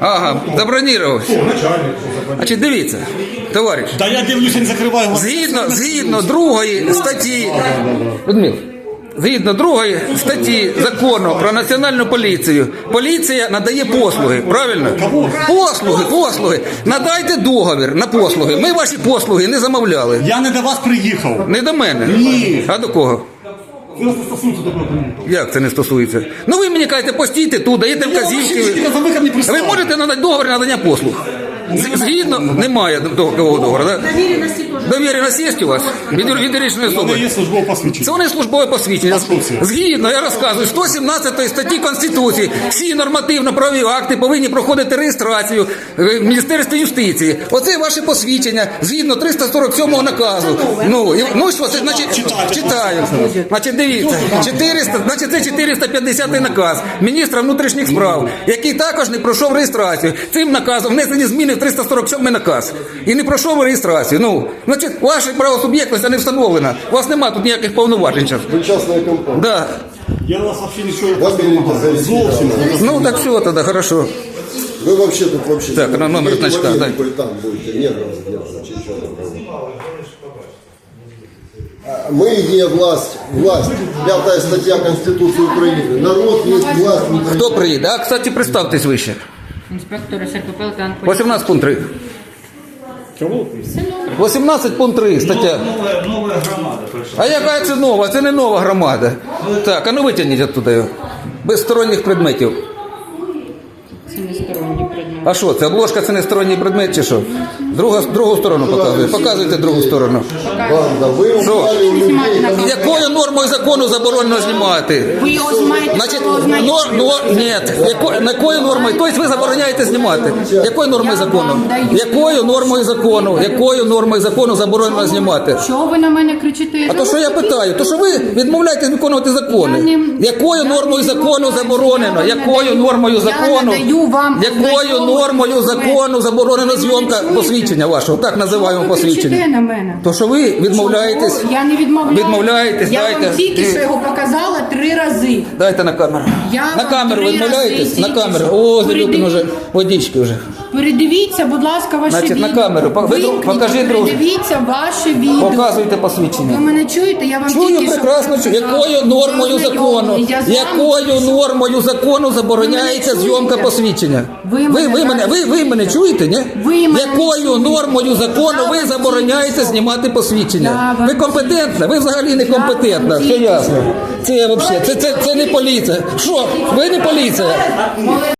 Ага, забронірував. Значить, дивіться, товариш. Та я дивлюся, не закриваю глаза. Згідно, згідно другої статті, Людмил, згідно другої статті закону про національну поліцію, поліція надає послуги, правильно? Послуги, послуги. Надайте договір на послуги. Ми ваші послуги не замовляли. Я не до вас приїхав. Не до мене. Ні. А до кого? Не стосується такого документу. Як це не стосується? Ну ви мені кажете, постійте тут, даєте вказівки. Ви можете надати договір надання послуг? Згідно, немає такого договору, так? Доверенности тоже. Довіреність є у вас? Від, мене особи? є службове посвідчення. Це вони службове посвідчення. Згідно, я розказую, 117 статті Конституції. Всі нормативно-правові акти повинні проходити реєстрацію в Міністерстві юстиції. Оце ваше посвідчення згідно 347 наказу. Ну, і, ну що це значить читаю. Значить, дивіться, 400, значить це 450 наказ міністра внутрішніх справ, який також не пройшов реєстрацію. Цим наказом внесені зміни в 347 наказ і не пройшов реєстрацію. Ну, значить, ваша правосуб'єктність не встановлена. У вас немає тут ніяких повноважень. зараз. Вы частная компания. Да. Я вас взагалі нічого Вас берите завести. зовсім. Ну так все тогда, хорошо. Вы вообще тут вообще... Так, на номер Едете значка, в дай. Америку и там будете нервы сдерживать, еще такое. А Мы є власть, власть, пятая статья Конституции Украины. Народ есть власть в Украине. Хто приїде? А, кстати, представтесь вище. Инспектор СРКП поліції. 18 пункт 3. Чому? 18 пункт 3 стаття. Новая, новая громада прийшла. А яка це нова? Це не нова громада. Так, а ну витягніть оттуда його. Без сторонніх предметів. А що, це обложка це не сторонній предмет чи що? Друга, другу сторону показує. Показуйте другу сторону. Банда, вы украли у людей. Якою нормою закону заборонено знімати? Ви його знаєте, Значить, хто знає? нор, нор, ні, яко, якою нормою? Тобто ви забороняєте знімати? Якою нормою Я закону? даю. Якою нормою закону? Якою нормою закону заборонено знімати? Чого ви на мене кричите? А то що я питаю? То що ви відмовляєтесь виконувати закони? Не- Якою я нормою закону відмовляюсь. заборонено? Я вам Якою нормою я закону? надаю вам Якою ознайомити нормою закону заборонена зйомка посвідчення вашого? Так називаємо посвідчення. на мене? То що ви відмовляєтесь? Я не відмовляю. Відмовляєтесь, Я дайте. вам тільки що його показала три рази. Дайте на камеру. Я на вам камеру три відмовляєтесь? рази На тільки камеру. що. О, Залюкин Передивіть. уже водички вже. Передивіться, будь ласка, ваше Значить, на відео. камеру. Ви друг- Вимкніть, покажи друг. Передивіться ваше відео. Показуйте Ви мене чуєте? Я вам Чую тільки що прекрасно, чую. якою нормою Ви закону. Я з вами якою нормою закону забороняється мене зйомка чуєте? посвідчення? Ви ви, мене ви мене, ви, ви мене чуєте, ні? Ви мене якою чуєте? нормою закону Я ви забороняєте тільки що- знімати посвідчення? Я Ви компетентна? Ви взагалі не компетентна. Все тільки ясно. Це взагалі, це, це, це не поліція. Що? Ви не поліція?